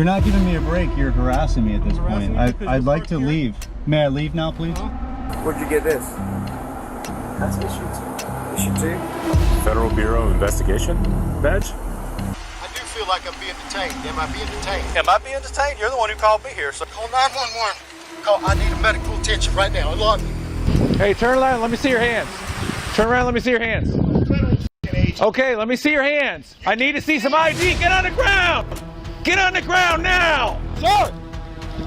You're not giving me a break. You're harassing me at this point. I, I'd like to here? leave. May I leave now, please? Where'd you get this? That's issue two. Issue two? Federal Bureau of Investigation badge? I do feel like I'm being detained. Am I being detained? Am I being detained? You're the one who called me here, so. Call 911. Call. I need a medical attention right now. Lord, Hey, turn around. Let me see your hands. Turn around. Let me see your hands. Okay, let me see your hands. I need to see some ID. Get on the ground. Get on the ground now. Sir!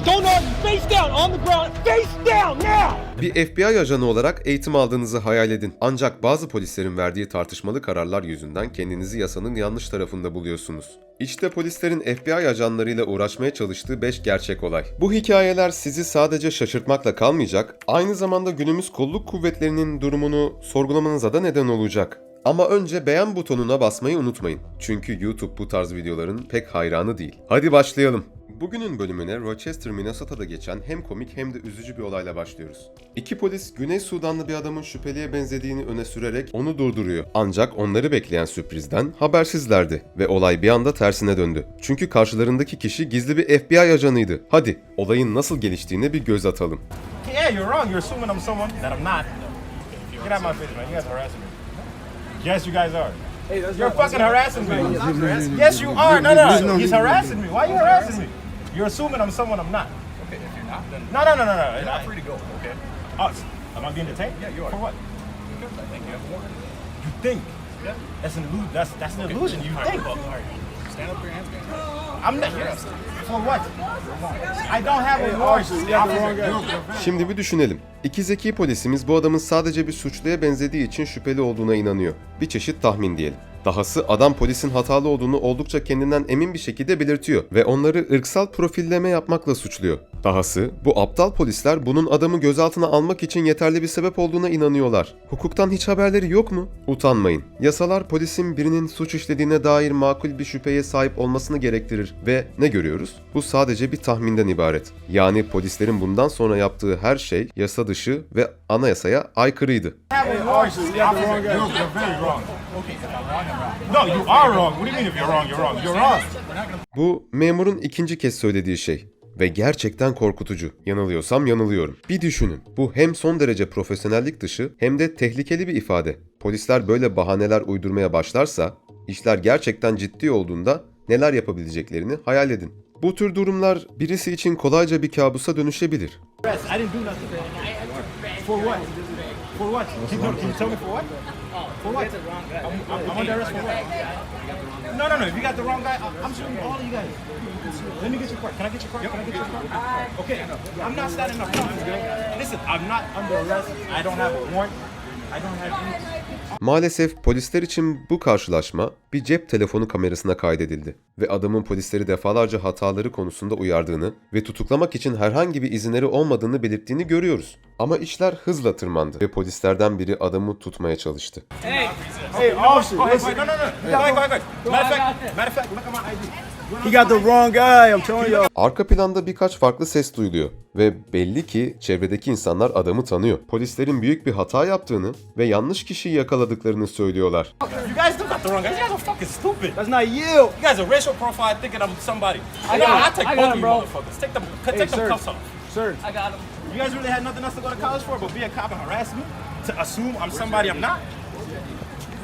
Don't argue. Face down on the ground. Face down now! Bir FBI ajanı olarak eğitim aldığınızı hayal edin. Ancak bazı polislerin verdiği tartışmalı kararlar yüzünden kendinizi yasanın yanlış tarafında buluyorsunuz. İşte polislerin FBI ajanlarıyla uğraşmaya çalıştığı 5 gerçek olay. Bu hikayeler sizi sadece şaşırtmakla kalmayacak, aynı zamanda günümüz kolluk kuvvetlerinin durumunu sorgulamanıza da neden olacak. Ama önce beğen butonuna basmayı unutmayın. Çünkü YouTube bu tarz videoların pek hayranı değil. Hadi başlayalım. Bugünün bölümüne Rochester, Minnesota'da geçen hem komik hem de üzücü bir olayla başlıyoruz. İki polis Güney Sudanlı bir adamın şüpheliye benzediğini öne sürerek onu durduruyor. Ancak onları bekleyen sürprizden habersizlerdi ve olay bir anda tersine döndü. Çünkü karşılarındaki kişi gizli bir FBI ajanıydı. Hadi olayın nasıl geliştiğine bir göz atalım. Yeah, you're wrong. You're assuming I'm someone that I'm not. Get out my face, man. You guys harassing me. Yes, you guys are. You're fucking harassing me. Yes, you are. No, no, no. he's harassing me. Why are you harassing me? You're assuming I'm someone I'm not. Okay, if you're not, then no, no, no, no, no. You're not free to go. Okay. Oh, Us? Am I being detained? Yeah, you are. For what? Because I think you have a warrant. You think? Yeah. That's an illusion. That's that's an illusion. You think? Stand up for your hands. I'm not. For what? I don't have a warrant. Şimdi bir düşünelim. İki zeki polisimiz bu adamın sadece bir suçluya benzediği için şüpheli olduğuna inanıyor. Bir çeşit tahmin diyelim. Dahası adam polisin hatalı olduğunu oldukça kendinden emin bir şekilde belirtiyor ve onları ırksal profilleme yapmakla suçluyor. Dahası bu aptal polisler bunun adamı gözaltına almak için yeterli bir sebep olduğuna inanıyorlar. Hukuktan hiç haberleri yok mu? Utanmayın. Yasalar polisin birinin suç işlediğine dair makul bir şüpheye sahip olmasını gerektirir ve ne görüyoruz? Bu sadece bir tahminden ibaret. Yani polislerin bundan sonra yaptığı her şey yasa dışı ve anayasaya aykırıydı. Bu memurun ikinci kez söylediği şey ve gerçekten korkutucu. Yanılıyorsam yanılıyorum. Bir düşünün. Bu hem son derece profesyonellik dışı hem de tehlikeli bir ifade. Polisler böyle bahaneler uydurmaya başlarsa işler gerçekten ciddi olduğunda neler yapabileceklerini hayal edin. Bu tür durumlar birisi için kolayca bir kabusa dönüşebilir. I didn't do nothing. For what? For what? Can you, can you tell me for what? For what? I'm, I'm, I'm under arrest for what? No, no, no. If you got the wrong guy, I- I'm suing all of you guys. Let me get your card. Can I get your card? Can I get your card? Okay. I'm not standing up. Listen, I'm not under arrest. I don't have a warrant. I don't have any. Maalesef polisler için bu karşılaşma bir cep telefonu kamerasına kaydedildi ve adamın polisleri defalarca hataları konusunda uyardığını ve tutuklamak için herhangi bir izinleri olmadığını belirttiğini görüyoruz. Ama işler hızla tırmandı ve polislerden biri adamı tutmaya çalıştı. Hey, officer. Go ahead, go ahead. No, no, no. Ahead, go ahead. Matter of fact, matter of fact, look at my ID. He got the wrong guy, I'm telling you. Arka planda birkaç farklı ses duyuluyor ve belli ki çevredeki insanlar adamı tanıyor. Polislerin büyük bir hata yaptığını ve yanlış kişiyi yakaladıklarını söylüyorlar. You guys do got the wrong guy. You guys are fucking stupid. That's not you. You guys are racial profile thinking I'm somebody. I got I take I got both of him, you bro. motherfuckers. Take them, take them sir. cuffs off. Sir. I got him. You guys really had nothing else to go to college for but be a cop and harass me? To assume I'm somebody I'm not?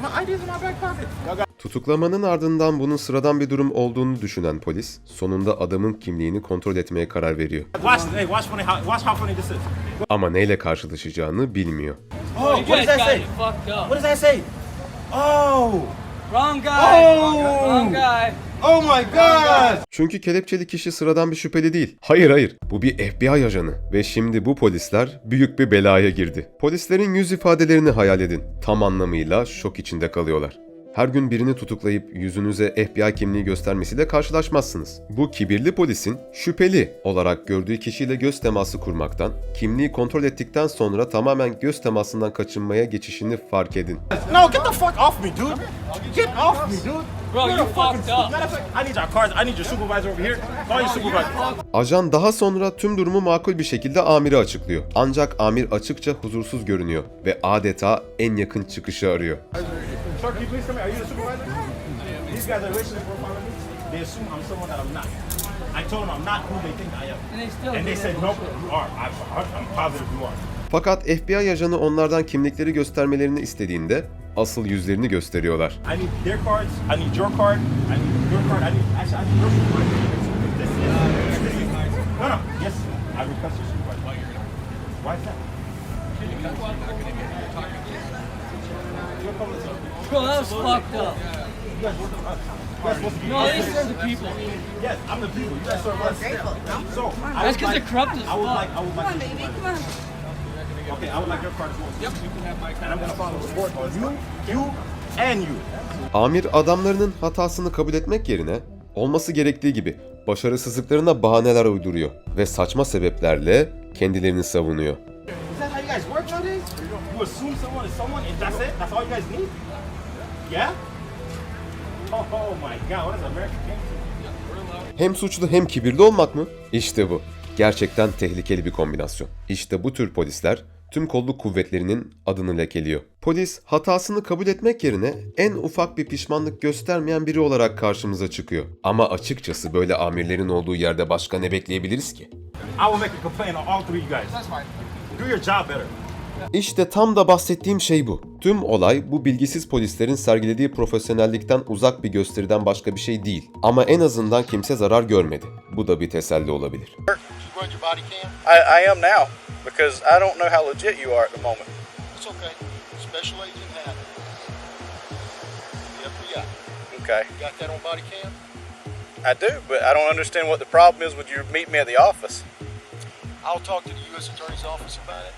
My ID's in my back pocket. Tutuklamanın ardından bunun sıradan bir durum olduğunu düşünen polis, sonunda adamın kimliğini kontrol etmeye karar veriyor. Ama neyle karşılaşacağını bilmiyor. Oh, what that got say? What does that say? Oh, Wrong guy. Oh! Wrong guy. oh my God! Çünkü kelepçeli kişi sıradan bir şüpheli değil. Hayır hayır, bu bir FBI ajanı. Ve şimdi bu polisler büyük bir belaya girdi. Polislerin yüz ifadelerini hayal edin. Tam anlamıyla şok içinde kalıyorlar. Her gün birini tutuklayıp yüzünüze FBI kimliği göstermesiyle karşılaşmazsınız. Bu kibirli polisin şüpheli olarak gördüğü kişiyle göz teması kurmaktan, kimliği kontrol ettikten sonra tamamen göz temasından kaçınmaya geçişini fark edin. No, get the fuck off me, dude. Get off me, dude. Bro, You're you a fucking fucked up. Matter of fact, I need your cards. I need your supervisor over here. Call your supervisor. Ajan daha sonra tüm durumu makul bir şekilde amire açıklıyor. Ancak amir açıkça huzursuz görünüyor ve adeta en yakın çıkışı arıyor. Sir, please come here? Are you the supervisor? These guys are racially profiling me. They assume I'm someone that I'm not. I told them I'm not who they think I am. And they said, nope, you are. I'm positive you are. Fakat FBI ajanı onlardan kimlikleri göstermelerini istediğinde asıl yüzlerini gösteriyorlar. I need their cards. I need your card. I need your card. I need actually I need your supervisor. This is this is no no yes I request your supervisor. Why is that? Bro, that was fucked up. You guys work for us. You guys supposed to be No, these are the people. Yes, I'm the people. You guys serve us. So That's would 'cause like- they're corrupt as I would fuck. like I would like your supervisor. Okay, I would like your card as well. Yep, you can have my card. And I'm gonna follow the board on you, you, and you. Amir adamlarının hatasını kabul etmek yerine olması gerektiği gibi başarısızlıklarına bahaneler uyduruyor ve saçma sebeplerle kendilerini savunuyor. Is that how you guys work nowadays? You assume someone is someone and that's it? That's all you guys need? Yeah? Oh, oh my god, what is American gangster? Hem suçlu hem kibirli olmak mı? İşte bu. Gerçekten tehlikeli bir kombinasyon. İşte bu tür polisler tüm kolluk kuvvetlerinin adını lekeliyor. Polis hatasını kabul etmek yerine en ufak bir pişmanlık göstermeyen biri olarak karşımıza çıkıyor. Ama açıkçası böyle amirlerin olduğu yerde başka ne bekleyebiliriz ki? I will make a complaint on all three of you guys. That's fine. Do your job better. İşte tam da bahsettiğim şey bu. Tüm olay bu bilgisiz polislerin sergilediği profesyonellikten uzak bir gösteriden başka bir şey değil. Ama en azından kimse zarar görmedi. Bu da bir teselli olabilir. I, I am now because I don't know how legit you are at the moment. It's okay. Special Agent. The FBI. Okay. You got that on body cam? I do, but I don't understand what the problem is with you meet me at the office. I'll talk to the U.S. Attorney's Office about it.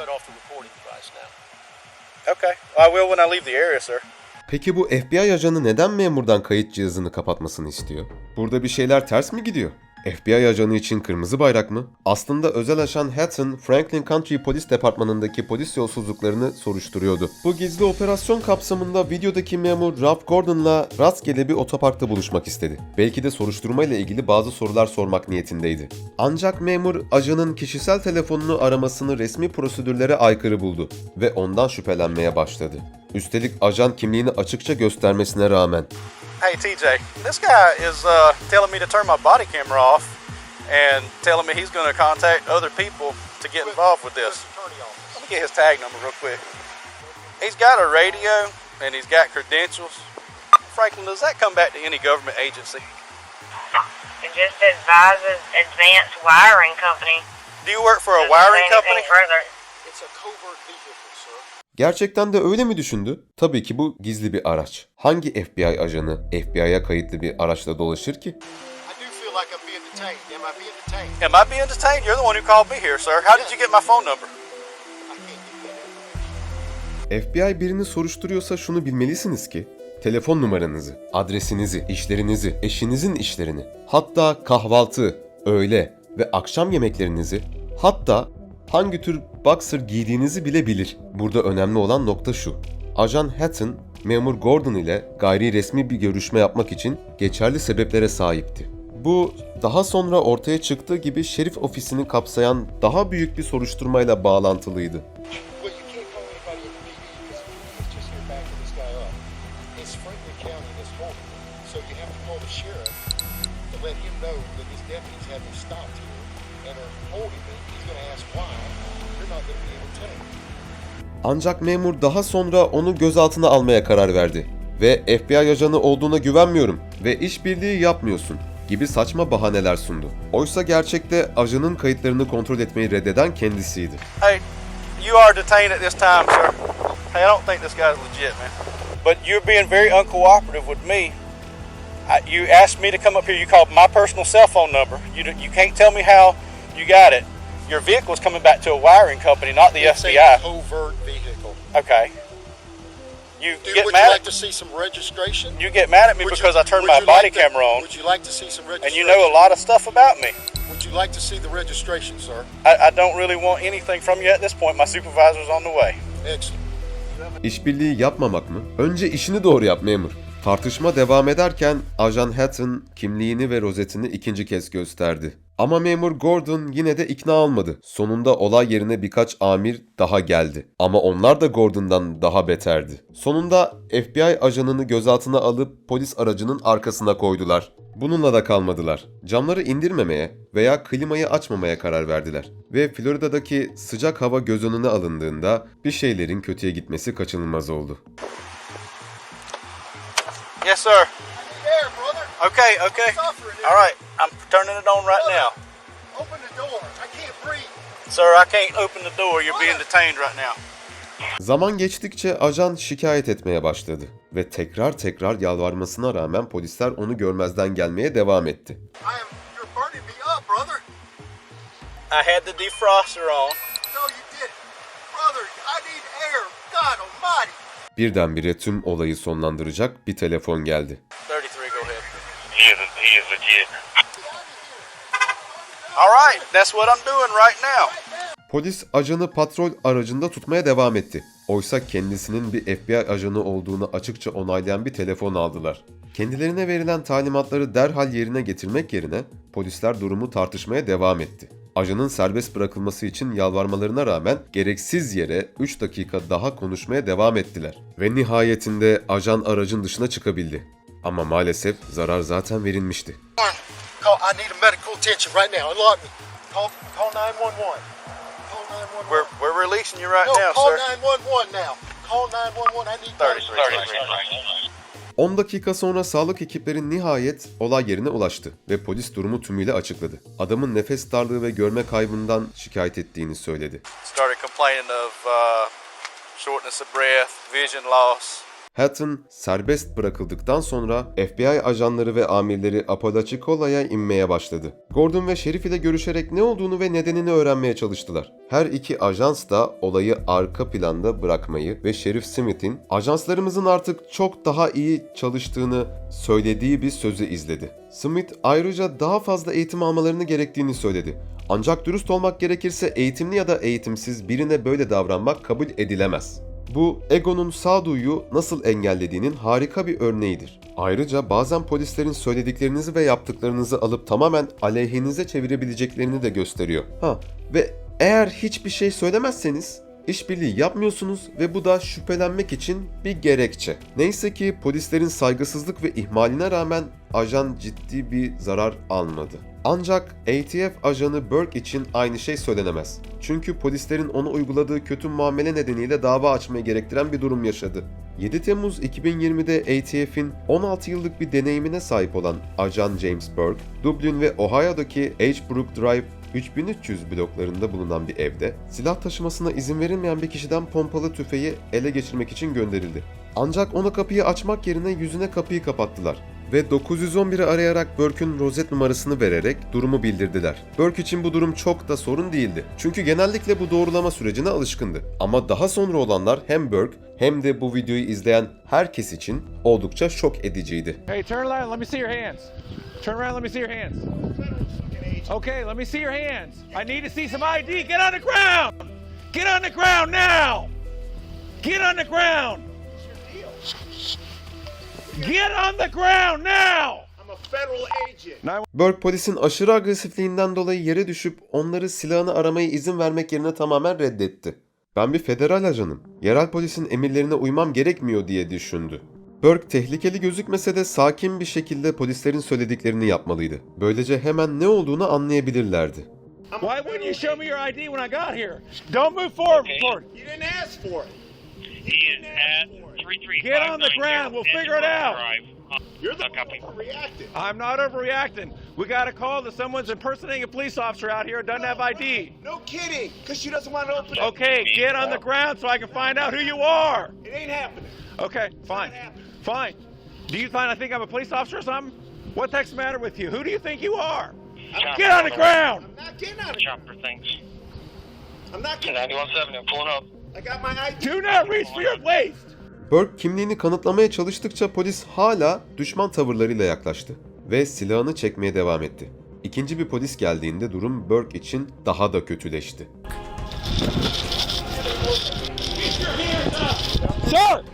Cut off the recording device now. Okay. I will when I leave the area, sir. Peki bu FBI ajanı neden memurdan kayıt cihazını kapatmasını istiyor? Burada bir şeyler ters mi gidiyor? FBI ajanı için kırmızı bayrak mı? Aslında özel ajan Hatton, Franklin County Polis Departmanı'ndaki polis yolsuzluklarını soruşturuyordu. Bu gizli operasyon kapsamında videodaki memur Ralph Gordon'la rastgele bir otoparkta buluşmak istedi. Belki de soruşturmayla ilgili bazı sorular sormak niyetindeydi. Ancak memur ajanın kişisel telefonunu aramasını resmi prosedürlere aykırı buldu ve ondan şüphelenmeye başladı. Üstelik ajan kimliğini açıkça göstermesine rağmen Hey, TJ, this guy is uh, telling me to turn my body camera off and telling me he's going to contact other people to get involved with this. U.S. Attorney Office. Let me get his tag number real quick. He's got a radio and he's got credentials. Franklin, does that come back to any government agency? It just advises Advanced Wiring Company. Do you work for a Doesn't wiring company? Further. It's a covert vehicle, sir. Gerçekten de öyle mi düşündü? Tabii ki bu gizli bir araç. Hangi FBI ajanı FBI'ya kayıtlı bir araçla dolaşır ki? I do feel like I'm being detained. Am I being detained? Am I being detained? You're the one who called me here, sir. How did you get my phone number? I can't get that information. FBI birini soruşturuyorsa şunu bilmelisiniz ki telefon numaranızı, adresinizi, işlerinizi, eşinizin işlerini, hatta kahvaltı, öğle ve akşam yemeklerinizi, hatta hangi tür boxer giydiğinizi bile bilir. Burada önemli olan nokta şu. Ajan Hatton, memur Gordon ile gayri resmi bir görüşme yapmak için geçerli sebeplere sahipti. Bu daha sonra ortaya çıktığı gibi şerif ofisini kapsayan daha büyük bir soruşturmayla bağlantılıydı. Ancak memur daha sonra onu gözaltına almaya karar verdi ve FBI ajanı olduğuna güvenmiyorum ve işbirliği yapmıyorsun gibi saçma bahaneler sundu. Oysa gerçekte ajanın kayıtlarını kontrol etmeyi reddeden kendisiydi. Hey, you are detained at this time, sir. Hey, I don't think this guy's legit, man. But you're being very uncooperative with me. I, you asked me to come up here. You called my personal cell phone number. You you can't tell me how you got it. Your vehicle's coming back to a wiring company, not the It's a FBI. covert vehicle. Okay. You Dude, get would you mad. like At, to see some registration? you get mad at me Would because you- I turned my you body like to- camera on, Would you like to see some and registration? you know a lot of stuff about me. Would you like to see the registration, sir? I, I don't really want anything from you at this point. My supervisor's on the way. Excellent. İşbirliği yapmamak mı? Önce işini doğru yap memur. Tartışma devam ederken Ajan Hatton kimliğini ve rozetini ikinci kez gösterdi. Ama memur Gordon yine de ikna olmadı. Sonunda olay yerine birkaç amir daha geldi. Ama onlar da Gordon'dan daha beterdi. Sonunda FBI ajanını gözaltına alıp polis aracının arkasına koydular. Bununla da kalmadılar. Camları indirmemeye veya klimayı açmamaya karar verdiler. Ve Florida'daki sıcak hava göz önüne alındığında bir şeylerin kötüye gitmesi kaçınılmaz oldu. Yes, sir. Okay, okay. All right, I'm turning it on right now. Open the door. I can't breathe. Sir, I can't open the door. You're being detained right now. Zaman geçtikçe ajan şikayet etmeye başladı ve tekrar tekrar yalvarmasına rağmen polisler onu görmezden gelmeye devam etti. I had the defroster on. No, you didn't, brother. I need air. God Almighty. Birdenbire tüm olayı sonlandıracak bir telefon geldi. 33, go ahead. He is, he is legit. All right, that's what I'm doing right now. Polis ajanı patrol aracında tutmaya devam etti. Oysa kendisinin bir FBI ajanı olduğunu açıkça onaylayan bir telefon aldılar. Kendilerine verilen talimatları derhal yerine getirmek yerine polisler durumu tartışmaya devam etti. Ajanın serbest bırakılması için yalvarmalarına rağmen gereksiz yere 3 dakika daha konuşmaya devam ettiler. Ve nihayetinde ajan aracın dışına çıkabildi. Ama maalesef zarar zaten verilmişti. Call. I need a medical attention right now. Unlock me. Call. Call 911. Call 911. We're, we're releasing you right no, now, sir. 911 now. Call 911. I need 33, 33. 10 dakika sonra sağlık ekipleri nihayet olay yerine ulaştı ve polis durumu tümüyle açıkladı. Adamın nefes darlığı ve görme kaybından şikayet ettiğini söyledi. Started complaining of uh, shortness of breath, vision loss. Hatton serbest bırakıldıktan sonra FBI ajanları ve amirleri Apalachicola'ya inmeye başladı. Gordon ve Şerif ile görüşerek ne olduğunu ve nedenini öğrenmeye çalıştılar. Her iki ajans da olayı arka planda bırakmayı ve Şerif Smith'in ajanslarımızın artık çok daha iyi çalıştığını söylediği bir sözü izledi. Smith ayrıca daha fazla eğitim almalarını gerektiğini söyledi. Ancak dürüst olmak gerekirse eğitimli ya da eğitimsiz birine böyle davranmak kabul edilemez. Bu egonun sağduyu nasıl engellediğinin harika bir örneğidir. Ayrıca bazen polislerin söylediklerinizi ve yaptıklarınızı alıp tamamen aleyhinize çevirebileceklerini de gösteriyor. Ha ve eğer hiçbir şey söylemezseniz işbirliği yapmıyorsunuz ve bu da şüphelenmek için bir gerekçe. Neyse ki polislerin saygısızlık ve ihmaline rağmen ajan ciddi bir zarar almadı. Ancak ATF ajanı Burke için aynı şey söylenemez. Çünkü polislerin ona uyguladığı kötü muamele nedeniyle dava açmayı gerektiren bir durum yaşadı. 7 Temmuz 2020'de ATF'in 16 yıllık bir deneyimine sahip olan ajan James Burke, Dublin ve Ohio'daki H. Brook Drive 3300 bloklarında bulunan bir evde silah taşımasına izin verilmeyen bir kişiden pompalı tüfeği ele geçirmek için gönderildi. Ancak ona kapıyı açmak yerine yüzüne kapıyı kapattılar ve 911'i arayarak Burke'ün rozet numarasını vererek durumu bildirdiler. Burke için bu durum çok da sorun değildi. Çünkü genellikle bu doğrulama sürecine alışkındı. Ama daha sonra olanlar hem Burke hem de bu videoyu izleyen herkes için oldukça şok ediciydi. Hey, turn around. Let me see your hands. Turn around. Let me see your hands. Okay, let me see your hands. I need to see some ID. Get on the ground. Get on the ground now. Get on the ground. Get on the ground now. I'm a federal agent. Burke polisin aşırı agresifliğinden dolayı yere düşüp onları silahını aramaya izin vermek yerine tamamen reddetti. Ben bir federal ajanım. Yerel polisin emirlerine uymam gerekmiyor diye düşündü. Burke tehlikeli gözükmese de sakin bir şekilde polislerin söylediklerini yapmalıydı. Böylece hemen ne olduğunu anlayabilirlerdi. Why wouldn't you show me your ID when I got here? Don't move forward. forward. You didn't ask for it. He is at 33590 Get on the ground. We'll figure it out. Drive. You're the Copy. one reacting. I'm not overreacting. We got a call that someone's impersonating a police officer out here who doesn't have ID. No kidding, because she doesn't want to open it. Okay, get on the ground so I can find out who you are. It ain't happening. Okay, fine. Fine. Do you find I think I'm a police officer or something? What the heck's the matter with you? Who do you think you are? Get on the ground! I'm not getting out of Chopper things. I'm not getting out 917, I'm pulling up. I got my ID. Do not reach for your waist! Burke kimliğini kanıtlamaya çalıştıkça polis hala düşman tavırlarıyla yaklaştı ve silahını çekmeye devam etti. İkinci bir polis geldiğinde durum Burke için daha da kötüleşti. Sir!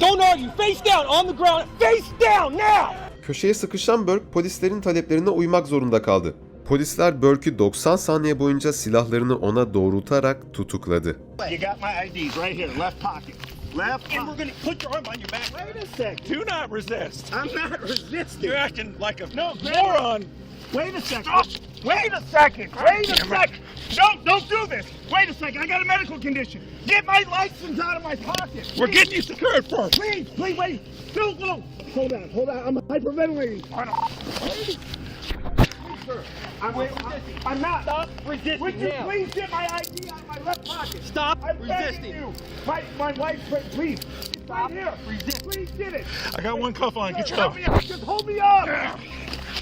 Don't argue. Face down on the ground. Face down now! Köşeye sıkışan Burke polislerin taleplerine uymak zorunda kaldı. Polisler Burke'ü 90 saniye boyunca silahlarını ona doğrultarak tutukladı. You got my IDs right here, left pocket. Left. And we're gonna put your arm on your back. Wait a second. Do not resist. I'm not resisting. You're acting like a No, moron. Wait a second. Wait a second. Wait a second. No, don't do this. Wait a second. I got a medical condition. Get my license out of my pocket. We're getting you secured first. Please, please, wait. No, no. Hold on, hold on. I'm hyperventilating. Sir, I'm, I'm, I'm not. Stop resisting Would you now. please get my ID out of my left pocket? Stop I'm resisting. you. My, my wife, please. It's right here. Please get it. I got one cuff on. Get Sir, your help me out. Just hold me up.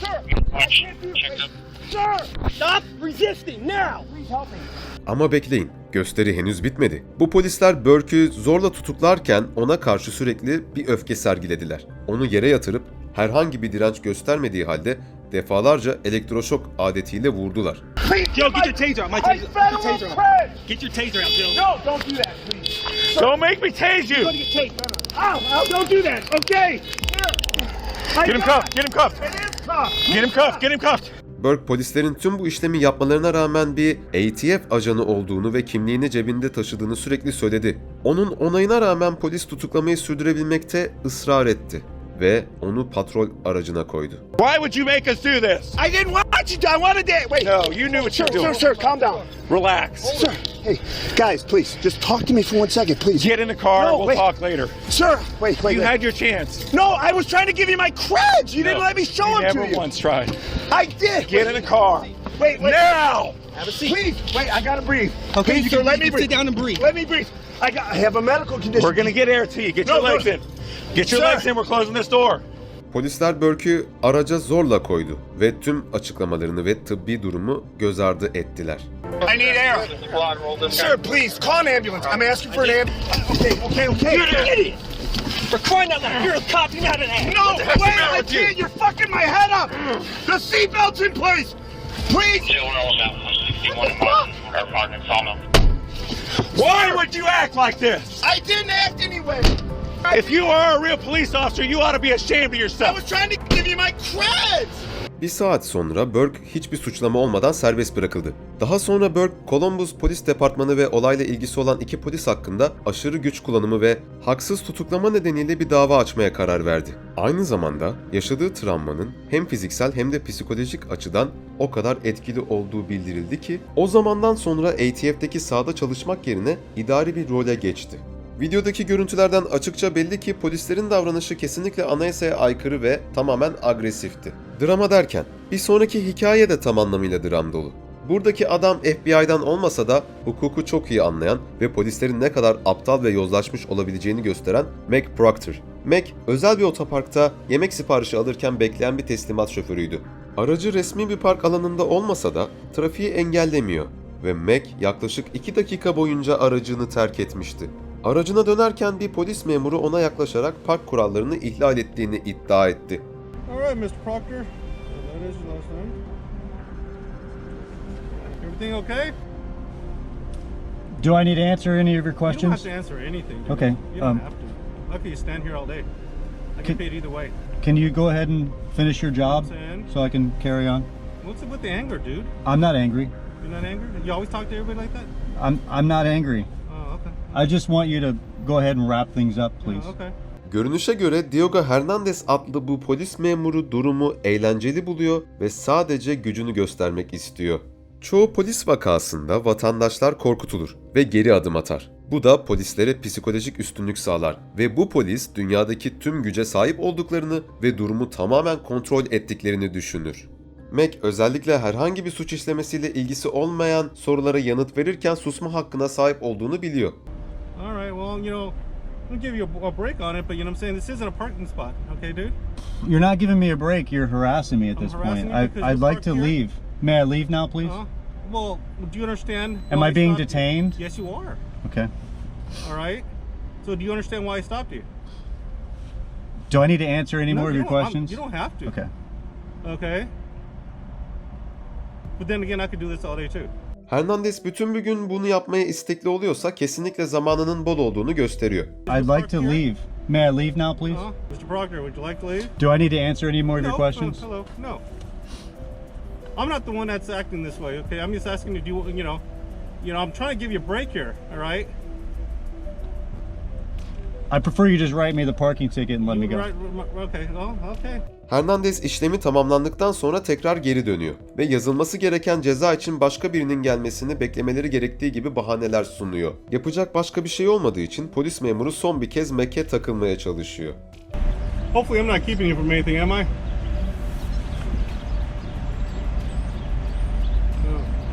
Sir, I can't do this. Sir, Stop resisting now. please help me. Ama bekleyin, gösteri henüz bitmedi. Bu polisler Burke'ü zorla tutuklarken ona karşı sürekli bir öfke sergilediler. Onu yere yatırıp herhangi bir direnç göstermediği halde defalarca elektroşok adetiyle vurdular. Yo, get your taser out. My taser- get your taser out. Get your taser out, Bill. No, don't do that, please. Don't make me tase You're you. gonna get tased. Ow, ow, don't do that. Okay. Get him cuffed. Get him cuffed. Get him cuffed. Get him cuffed. Burke polislerin tüm bu işlemi yapmalarına rağmen bir ATF ajanı olduğunu ve kimliğini cebinde taşıdığını sürekli söyledi. Onun onayına rağmen polis tutuklamayı sürdürebilmekte ısrar etti ve onu patrol aracına koydu. Why would you make us do this? I didn't want you to. I wanted that. Wait. No, you knew what Sir, you were sir, doing. sir, calm down. Relax. Sir, hey, guys, please, just talk to me for one second, please. Get in the car. No, we'll wait. talk later. Sir, wait, wait, You wait. had your chance. No, I was trying to give you my creds. You didn't No, let me show you them to never you. once tried. I did. Get in the car. Wait, wait. Have a seat. Please, wait. I gotta breathe. Okay, please, you sir, can- let you me can breathe. sit down and breathe. Let me breathe. I got. I have a medical condition. We're gonna get air to you. Get your No, no. legs in. Get your Sir. legs in. We're closing this door. Polisler Burke'ü araca zorla koydu ve tüm açıklamalarını ve tıbbi durumu göz ardı ettiler. I need air. Sir, please call an ambulance. I'm asking for an ambulance. Okay, okay, okay. You're an idiot. For crying out loud, you're a cop. You're not an ass. No, heck's the wait, matter I with you? can't. You're fucking my head up. The seatbelt's in place. Please. Why would you act like this? I didn't act anyway. If you are a real police officer, you ought to be ashamed of yourself. I was trying to give you my creds. Bir saat sonra Burke hiçbir suçlama olmadan serbest bırakıldı. Daha sonra Burke, Columbus Polis Departmanı ve olayla ilgisi olan iki polis hakkında aşırı güç kullanımı ve haksız tutuklama nedeniyle bir dava açmaya karar verdi. Aynı zamanda yaşadığı travmanın hem fiziksel hem de psikolojik açıdan o kadar etkili olduğu bildirildi ki o zamandan sonra ATF'deki sahada çalışmak yerine idari bir role geçti. Videodaki görüntülerden açıkça belli ki polislerin davranışı kesinlikle anayasaya aykırı ve tamamen agresifti. Drama derken bir sonraki hikaye de tam anlamıyla dram dolu. Buradaki adam FBI'dan olmasa da hukuku çok iyi anlayan ve polislerin ne kadar aptal ve yozlaşmış olabileceğini gösteren Mac Proctor. Mac, özel bir otoparkta yemek siparişi alırken bekleyen bir teslimat şoförüydü. Aracı resmi bir park alanında olmasa da trafiği engellemiyor ve Mac yaklaşık 2 dakika boyunca aracını terk etmişti. Aracına dönerken bir polis memuru ona yaklaşarak park kurallarını ihlal ettiğini iddia etti. All right, Mr. Proctor. That is your last name. Everything okay? Do I need to answer any of your You don't have questions? to answer anything. dude. Okay, You don't um, have to. Lucky you stand here all day. I Can- get paid either way. Can you go ahead and finish your job so I can carry on? what's it with the anger, dude? I'm not angry. You're not angry? You always talk to everybody like that? I'm I'm not angry. I just want you to go ahead and wrap things up, please. Okay. Görünüşe göre Diogo Hernandez adlı bu polis memuru durumu eğlenceli buluyor ve sadece gücünü göstermek istiyor. Çoğu polis vakasında vatandaşlar korkutulur ve geri adım atar. Bu da polislere psikolojik üstünlük sağlar ve bu polis dünyadaki tüm güce sahip olduklarını ve durumu tamamen kontrol ettiklerini düşünür. Mac özellikle herhangi bir suç işlemesiyle ilgisi olmayan sorulara yanıt verirken susma hakkına sahip olduğunu biliyor. All right, well, you know, I'm gonna give you a, a break on it, but you know what I'm saying? This isn't a parking spot, okay, dude? You're not giving me a break. You're harassing me at I'm this point. you I, I'd like to here? leave. May I leave now, please? Uh, well, do you understand? Am I being stopped you? detained? Yes, you are. Okay. All right. So, do you understand why I stopped you? Do I need to answer any No, more of your don't- I'm- questions? You don't have to. Okay. Okay. But then again, I could do this all day too. Hernandez bütün bir gün bunu yapmaya istekli oluyorsa kesinlikle zamanının bol olduğunu gösteriyor. I'd like to leave. May I leave now, please? Uh, Mr. Proctor, would you like to leave? Do I need to answer any more of your questions? No, hello, no. I'm not the one that's acting this way. Okay, I'm just asking you to do. You know, you know, I'm trying to give you a break here. All right. I prefer you just write me the parking ticket and let me go. Right, okay, oh, okay. Hernandez işlemi tamamlandıktan sonra tekrar geri dönüyor ve yazılması gereken ceza için başka birinin gelmesini beklemeleri gerektiği gibi bahaneler sunuyor. Yapacak başka bir şey olmadığı için polis memuru son bir kez Mac'e takılmaya çalışıyor. Hopefully I'm not keeping you from anything, am I? No,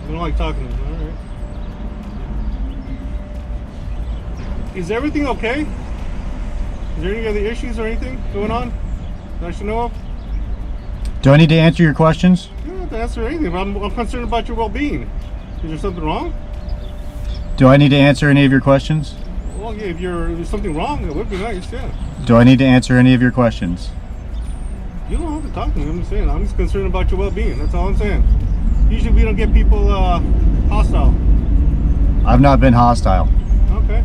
I don't like talking to you. All right. Is everything okay? Is there any other issues or anything going on that I should know of? Do I need to answer your questions? You don't have to answer anything, I'm, I'm concerned about your well-being. Is there something wrong? Do I need to answer any of your questions? Well, yeah, if, you're, if there's something wrong, it would be nice, yeah. Do I need to answer any of your questions? You don't have to talk to me. I'm just saying. I'm just concerned about your well-being. That's all I'm saying. Usually, we don't get people uh, hostile. I've not been hostile. Okay.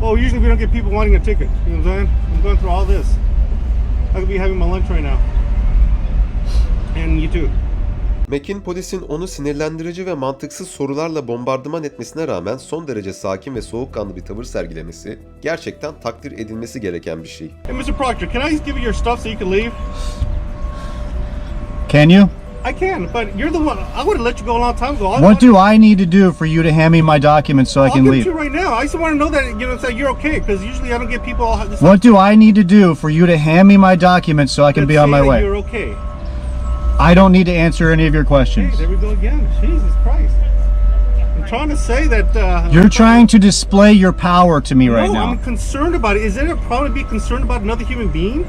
Well, usually we don't get people wanting a ticket. You know what I'm saying? I'm going through all this. I could be having my lunch right now. And you too. Mac'in polisin onu sinirlendirici ve mantıksız sorularla bombardıman etmesine rağmen son derece sakin ve soğukkanlı bir tavır sergilemesi gerçekten takdir edilmesi gereken bir şey. Hey, Mr. Proctor, can I give you your stuff so you can leave? Can you? I can, but you're the one. I would have let you go a long time ago. I What do I need to do for you to hand me my documents so I I'll can give it leave? to you right now. I just want to know that you know, that you're okay, because usually I don't get people all this. What do I need to do for you to hand me my documents so I can be on my way? You're okay. I don't need to answer any of your questions. Hey, there we go again. Jesus Christ. I'm trying to say that. Uh, You're trying to display your power to me right no, now. I'm concerned about it. Is there a problem to be concerned about another human being?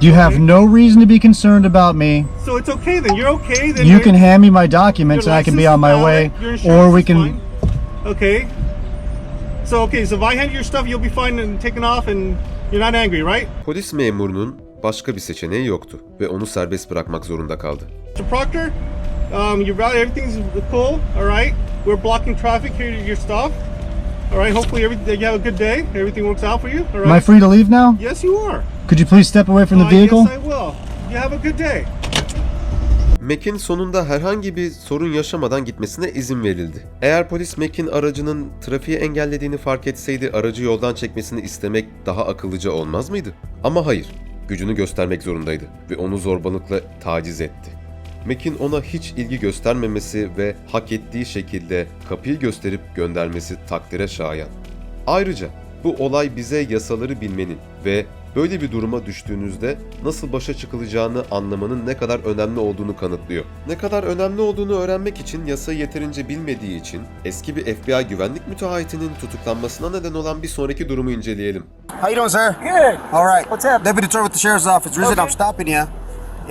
You have no reason to be concerned about me. So it's okay then. You're okay then. You can hand me my documents and I can be on my way, valid, your insurance or we can. fine. Okay. So okay, so if I hand you your stuff, you'll be fine and taken off, and you're not angry, right? Polis memurunun başka bir seçeneği yoktu ve onu serbest bırakmak zorunda kaldı. Mr. Proctor, um, you're right. Everything's cool. All right. We're blocking traffic here to your stuff. All right. Hopefully, every, you have a good day. Everything works out for you. All right. Am I free to leave now? Yes, you are. Could you please step away from the Uh, vehicle? Yes, I will. You have a good day. Mac'in sonunda herhangi bir sorun yaşamadan gitmesine izin verildi. Eğer polis Mac'in aracının trafiği engellediğini fark etseydi aracı yoldan çekmesini istemek daha akıllıca olmaz mıydı? Ama hayır, gücünü göstermek zorundaydı ve onu zorbalıkla taciz etti. Mac'in ona hiç ilgi göstermemesi ve hak ettiği şekilde kapıyı gösterip göndermesi takdire şayan. Ayrıca bu olay bize yasaları bilmenin ve böyle bir duruma düştüğünüzde nasıl başa çıkılacağını anlamanın ne kadar önemli olduğunu kanıtlıyor. Ne kadar önemli olduğunu öğrenmek için yasayı yeterince bilmediği için eski bir FBI güvenlik müteahhitinin tutuklanmasına neden olan bir sonraki durumu inceleyelim. How you doing, sir? Good. All right. What's up? Deputy Turner with the sheriff's office. The reason Okay. I'm stopping you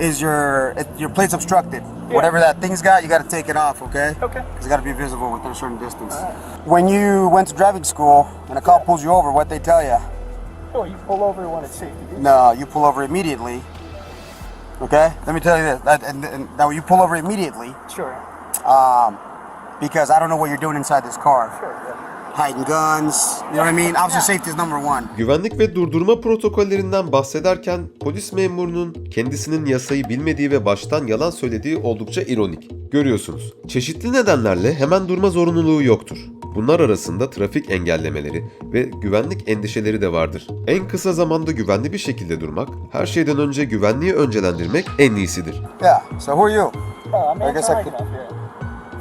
is your it- your plate's obstructed. Whatever that thing's got, you got to take it off, okay? Okay. It's got to be visible within a certain distance. When you went to driving school and a cop pulls you over, what they tell you? Oh, you pull over when it's safe. to do No, you pull over immediately. Okay. Let me tell you this. That, and, and now you pull over immediately. Sure. um, because I don't know what you're doing inside this car. Sure. Yeah. Hiding guns. You know what I mean? Officer safety is number one. Güvenlik ve durdurma protokollerinden bahsederken polis memurunun kendisinin yasayı bilmediği ve baştan yalan söylediği oldukça ironik. Görüyorsunuz. Çeşitli nedenlerle hemen durma zorunluluğu yoktur. Bunlar arasında trafik engellemeleri ve güvenlik endişeleri de vardır. En kısa zamanda güvenli bir şekilde durmak, her şeyden önce güvenliği öncelendirmek en iyisidir. Yeah. So who are you? Oh, I'm I guess I could-.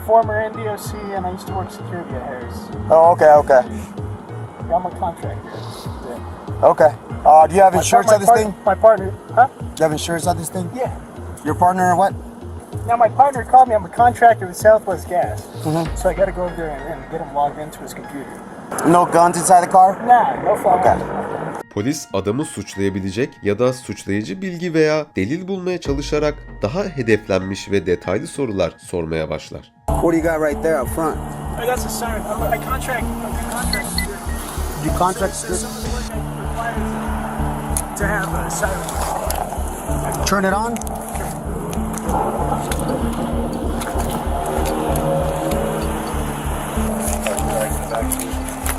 Former NDOC, and I used to work security at Harris. Oh, okay, okay, I'm a contractor. Yeah. okay. Uh, do you have insurance on this thing? My partner, huh? Do you have insurance on this thing? Yeah. Your partner or what? Now my partner called me. I'm a contractor with Southwest Gas, Mhm. so I got to go over there and, and get him logged into his computer. No guns inside the car? Nah, no phone. Okay. Polis adamı suçlayabilecek ya da suçlayıcı bilgi veya delil bulmaya çalışarak daha hedeflenmiş ve detaylı sorular sormaya başlar. What do you got right there up front? Oh, that's a siren. I'm, I contract. I'm a contract. You contract So work requires to have a siren. Turn it on.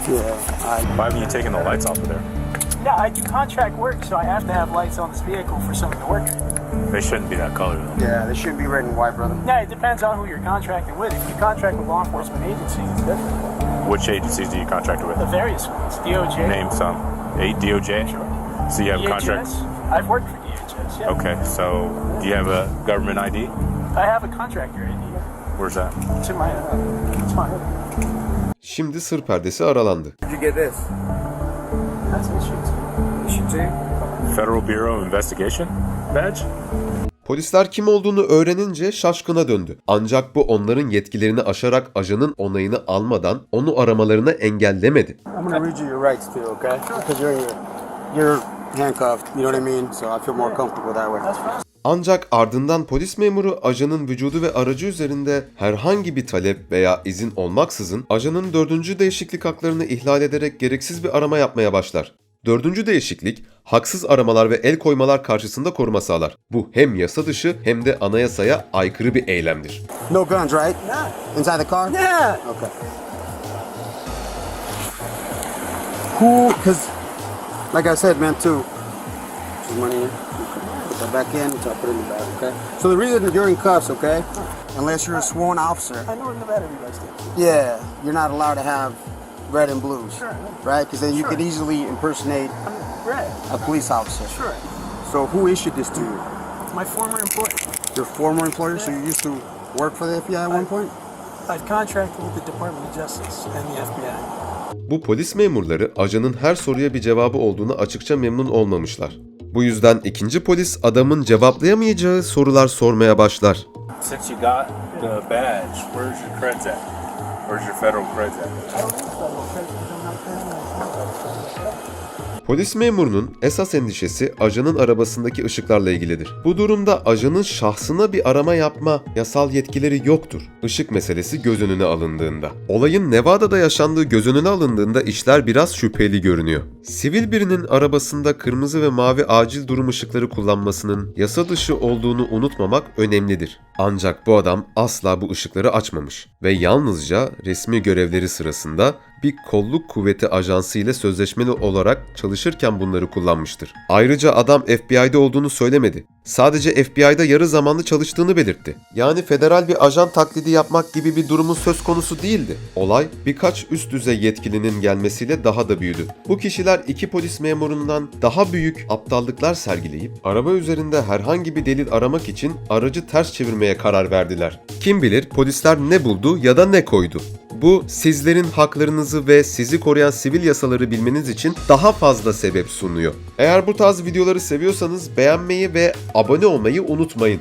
Yeah. Why haven't you taken the lights off of there? Yeah, I do contract work, so I have to have lights on this vehicle for some of the work. They shouldn't be that color though. Yeah, they shouldn't be red and white, brother. Yeah, it depends on who you're contracting with. If you contract with law enforcement agencies, it's different. Which agencies do you contract with? The various ones. DOJ. Name some. A DOJ. So you have a DHS. contract. I've worked for DHS. Yeah. Okay. So do you have a government ID? I have a contractor ID. Where's that? It's in my. Uh, it's mine. Şimdi sır perdesi aralandı. Where'd you get this? That's an issue. Issue two? Federal Bureau of Investigation badge? Polisler kim olduğunu öğrenince şaşkına döndü. Ancak bu onların yetkilerini aşarak ajanın onayını almadan onu aramalarını engellemedi. I'm gonna read you your rights too, okay? Because you're you're handcuffed. You know what I mean? So I feel more comfortable that way. Ancak ardından polis memuru ajanın vücudu ve aracı üzerinde herhangi bir talep veya izin olmaksızın ajanın dördüncü değişiklik haklarını ihlal ederek gereksiz bir arama yapmaya başlar. Dördüncü değişiklik, haksız aramalar ve el koymalar karşısında koruma sağlar. Bu hem yasa dışı hem de anayasaya aykırı bir eylemdir. No guns, right? Inside the car? Yeah. Okay. Who? Like I said, man, too. Money in. Put that back in, which I put in the bag. Okay. So the reason that you're in cuffs, okay? Unless you're a sworn officer. I know in Nevada everybody's different. Yeah, you're not allowed to have red and blues, Sure. right? Because then you Sure. could easily impersonate a police officer. Sure. So who issued this to you? My former employer. Your former employer? So you used to work for the FBI at one point? I've contracted with the Department of Justice and the FBI. Bu polis memurları ajanın her soruya bir cevabı olduğunu açıkça memnun olmamışlar. Bu yüzden ikinci polis adamın cevaplayamayacağı sorular sormaya başlar. Since you got the badge? Polis memurunun esas endişesi ajanın arabasındaki ışıklarla ilgilidir. Bu durumda ajanın şahsına bir arama yapma yasal yetkileri yoktur. Işık meselesi göz önüne alındığında. Olayın Nevada'da yaşandığı göz önüne alındığında işler biraz şüpheli görünüyor. Sivil birinin arabasında kırmızı ve mavi acil durum ışıkları kullanmasının yasa dışı olduğunu unutmamak önemlidir. Ancak bu adam asla bu ışıkları açmamış ve yalnızca resmi görevleri sırasında bir kolluk kuvveti ajansı ile sözleşmeli olarak çalışırken bunları kullanmıştır. Ayrıca adam FBI'de olduğunu söylemedi. Sadece FBI'da yarı zamanlı çalıştığını belirtti. Yani federal bir ajan taklidi yapmak gibi bir durumun söz konusu değildi. Olay birkaç üst düzey yetkilinin gelmesiyle daha da büyüdü. Bu kişiler iki polis memurundan daha büyük aptallıklar sergileyip araba üzerinde herhangi bir delil aramak için aracı ters çevirmeye karar verdiler. Kim bilir polisler ne buldu ya da ne koydu. Bu sizlerin haklarınızı ve sizi koruyan sivil yasaları bilmeniz için daha fazla sebep sunuyor. Eğer bu tarz videoları seviyorsanız beğenmeyi ve abone olmayı unutmayın.